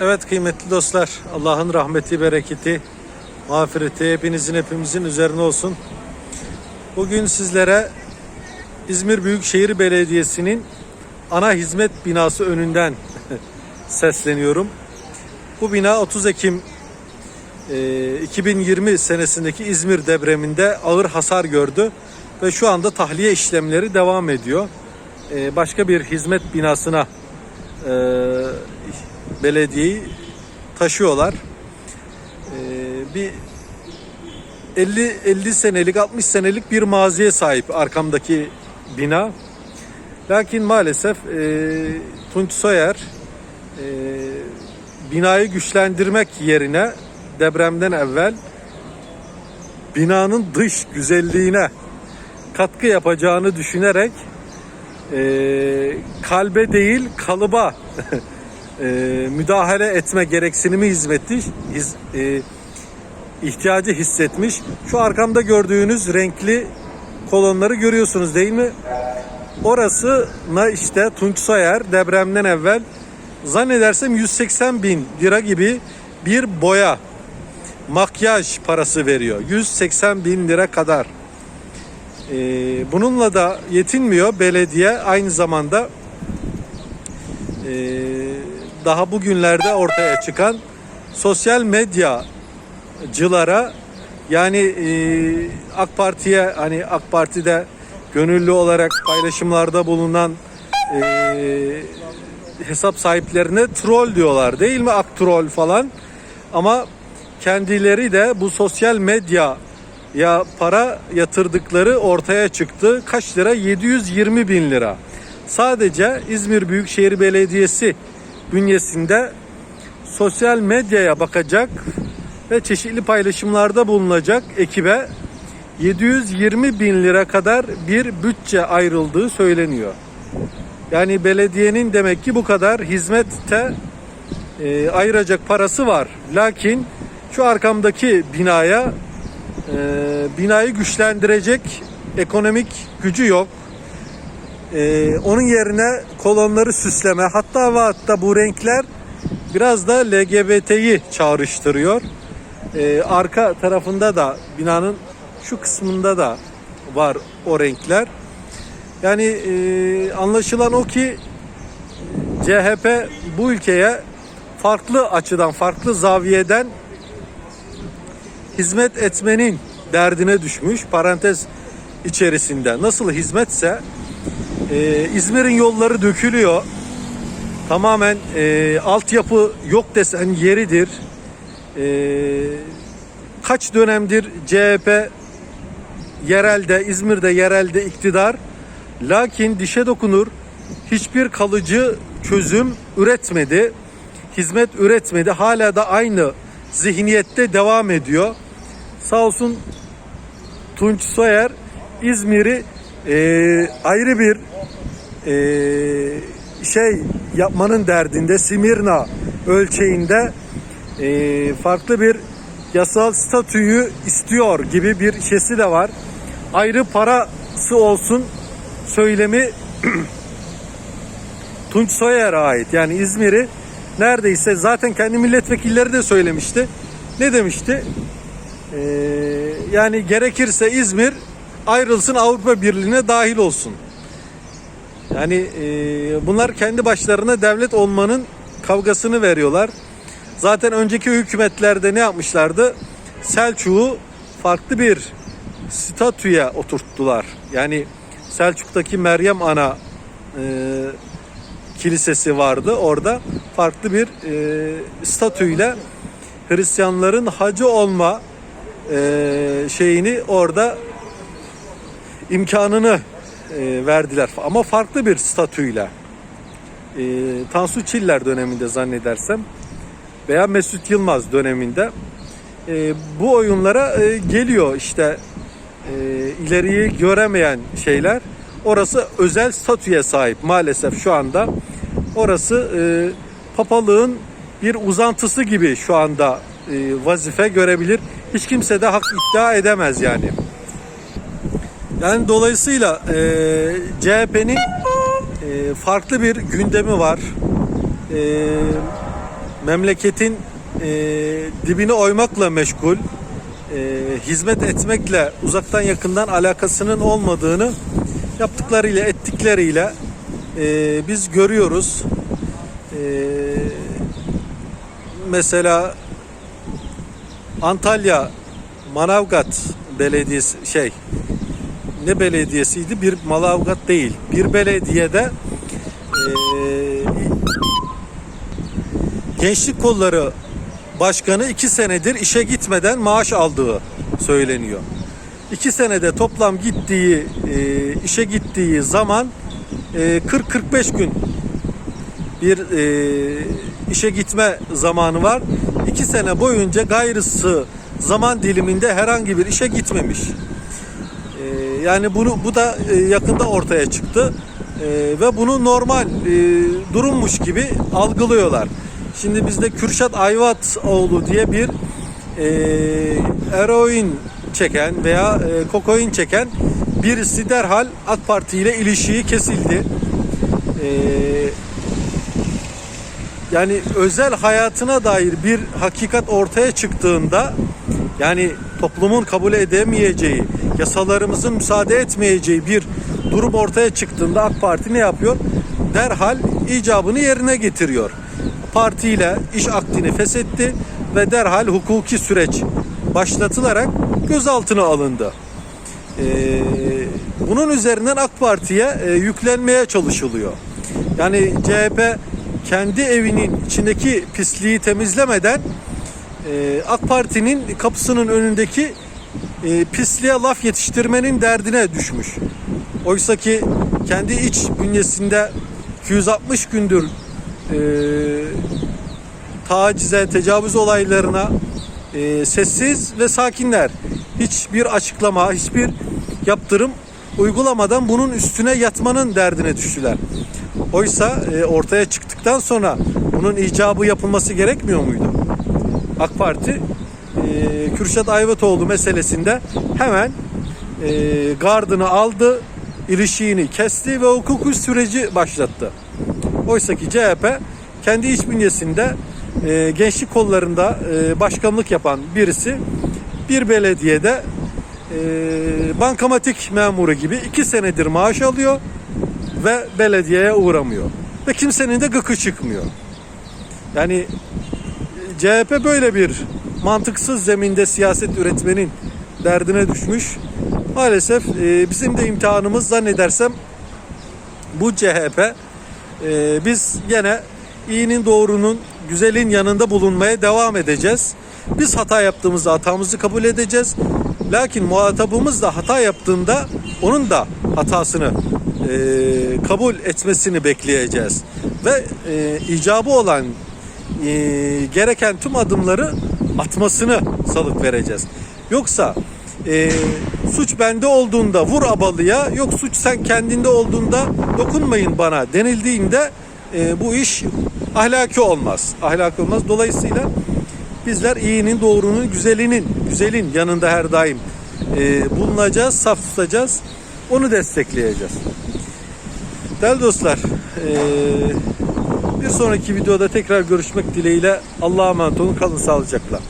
Evet kıymetli dostlar, Allah'ın rahmeti, bereketi, mağfireti hepinizin hepimizin üzerine olsun. Bugün sizlere İzmir Büyükşehir Belediyesi'nin ana hizmet binası önünden sesleniyorum. Bu bina 30 Ekim e, 2020 senesindeki İzmir depreminde ağır hasar gördü ve şu anda tahliye işlemleri devam ediyor. E, Başka bir hizmet binasına e, belediyeyi taşıyorlar. Ee, bir 50 50 senelik 60 senelik bir maziye sahip arkamdaki bina. Lakin maalesef e, Tunç Soyer e, binayı güçlendirmek yerine depremden evvel binanın dış güzelliğine katkı yapacağını düşünerek e, kalbe değil kalıba e, müdahale etme gereksinimi hizmetti, his, e, ihtiyacı hissetmiş. Şu arkamda gördüğünüz renkli kolonları görüyorsunuz değil mi? Orasına işte Tunç Soyer depremden evvel zannedersem 180 bin lira gibi bir boya makyaj parası veriyor. 180 bin lira kadar. Ee, bununla da yetinmiyor belediye aynı zamanda e, daha bugünlerde ortaya çıkan sosyal medyacılara yani e, AK Parti'ye hani AK Parti'de gönüllü olarak paylaşımlarda bulunan e, hesap sahiplerine troll diyorlar değil mi? Ak troll falan. Ama kendileri de bu sosyal medya ya para yatırdıkları ortaya çıktı. Kaç lira? 720 bin lira. Sadece İzmir Büyükşehir Belediyesi bünyesinde sosyal medyaya bakacak ve çeşitli paylaşımlarda bulunacak ekibe 720 bin lira kadar bir bütçe ayrıldığı söyleniyor. Yani belediyenin demek ki bu kadar hizmette e, ayıracak parası var. Lakin şu arkamdaki binaya e, binayı güçlendirecek ekonomik gücü yok. E, onun yerine kolonları süsleme hatta ve hatta bu renkler biraz da LGBT'yi çağrıştırıyor. E, arka tarafında da binanın şu kısmında da var o renkler. Yani e, anlaşılan o ki CHP bu ülkeye farklı açıdan, farklı zaviyeden hizmet etmenin derdine düşmüş. Parantez içerisinde nasıl hizmetse e, İzmir'in yolları dökülüyor. Tamamen e, altyapı yok desen yeridir. E, kaç dönemdir CHP yerelde, İzmir'de yerelde iktidar. Lakin dişe dokunur hiçbir kalıcı çözüm üretmedi. Hizmet üretmedi. Hala da aynı zihniyette devam ediyor. Sağ olsun Tunç Soyer İzmir'i e, ayrı bir e, şey yapmanın derdinde Simirna ölçeğinde e, farklı bir yasal statüyü istiyor gibi bir şeysi de var. Ayrı parası olsun söylemi Tunç Soyer'e ait. Yani İzmir'i neredeyse zaten kendi milletvekilleri de söylemişti. Ne demişti? Ee, yani gerekirse İzmir ayrılsın Avrupa Birliği'ne dahil olsun. Yani e, bunlar kendi başlarına devlet olmanın kavgasını veriyorlar. Zaten önceki hükümetlerde ne yapmışlardı? Selçuk'u farklı bir statüye oturttular. Yani Selçuk'taki Meryem Ana e, kilisesi vardı. Orada farklı bir e, statüyle Hristiyanların hacı olma e, şeyini orada imkanını e, verdiler. Ama farklı bir statüyle. E, Tansu Çiller döneminde zannedersem veya Mesut Yılmaz döneminde e, bu oyunlara e, geliyor işte e, ileriyi göremeyen şeyler. Orası özel statüye sahip maalesef şu anda. Orası e, papalığın bir uzantısı gibi şu anda e, vazife görebilir. Hiç kimse de hak iddia edemez yani. Yani dolayısıyla e, CHP'nin e, farklı bir gündemi var. E, memleketin e, dibini oymakla meşgul, e, hizmet etmekle uzaktan yakından alakasının olmadığını yaptıklarıyla ettikleriyle e, biz görüyoruz. E, mesela Antalya Manavgat Belediyesi şey ne belediyesiydi? Bir Manavgat değil. Bir belediyede eee, Gençlik Kolları Başkanı iki senedir işe gitmeden maaş aldığı söyleniyor. İki senede toplam gittiği eee, işe gittiği zaman eee, 40-45 gün bir eee, işe gitme zamanı var. İki sene boyunca gayrısı zaman diliminde herhangi bir işe gitmemiş. Yani bunu bu da e, yakında ortaya çıktı Ee, ve bunu normal e, durummuş gibi algılıyorlar. Şimdi bizde Kürşat Ayvatoğlu diye bir e, eroin çeken veya e, kokain çeken birisi derhal AK Parti ile ilişiği kesildi. Ee, yani özel hayatına dair bir hakikat ortaya çıktığında yani toplumun kabul edemeyeceği, yasalarımızın müsaade etmeyeceği bir durum ortaya çıktığında AK Parti ne yapıyor? Derhal icabını yerine getiriyor. Partiyle iş akdini feshetti ve derhal hukuki süreç başlatılarak gözaltına alındı. Ee, bunun üzerinden AK Parti'ye e, yüklenmeye çalışılıyor. Yani CHP kendi evinin içindeki pisliği temizlemeden e, AK Parti'nin kapısının önündeki e, pisliğe laf yetiştirmenin derdine düşmüş. Oysa ki kendi iç bünyesinde 260 gündür e, tacize, tecavüz olaylarına e, sessiz ve sakinler. Hiçbir açıklama, hiçbir yaptırım uygulamadan bunun üstüne yatmanın derdine düştüler. Oysa e, ortaya çıktıktan sonra bunun icabı yapılması gerekmiyor muydu? AK Parti e, Kürşat Ayvatoğlu meselesinde hemen e, gardını aldı, ilişiğini kesti ve hukuki süreci başlattı. Oysa ki CHP kendi iç bünyesinde e, gençlik kollarında e, başkanlık yapan birisi bir belediyede e, bankamatik memuru gibi iki senedir maaş alıyor ve belediyeye uğramıyor. Ve kimsenin de gıkı çıkmıyor. Yani CHP böyle bir mantıksız zeminde siyaset üretmenin derdine düşmüş. Maalesef e, bizim de imtihanımız zannedersem bu CHP. E, biz gene iyinin doğrunun güzelin yanında bulunmaya devam edeceğiz. Biz hata yaptığımızda hatamızı kabul edeceğiz. Lakin muhatabımız da hata yaptığında onun da hatasını e, kabul etmesini bekleyeceğiz. Ve e, icabı olan e, gereken tüm adımları atmasını salık vereceğiz. Yoksa e, suç bende olduğunda vur abalıya, yok suç sen kendinde olduğunda dokunmayın bana denildiğinde e, bu iş ahlaki olmaz. Ahlaki olmaz. Dolayısıyla bizler iyinin, doğrunun, güzelinin, güzelin yanında her daim e, bulunacağız, saf tutacağız. Onu destekleyeceğiz. Değerli dostlar, e, bir sonraki videoda tekrar görüşmek dileğiyle Allah'a emanet olun. Kalın sağlıcakla.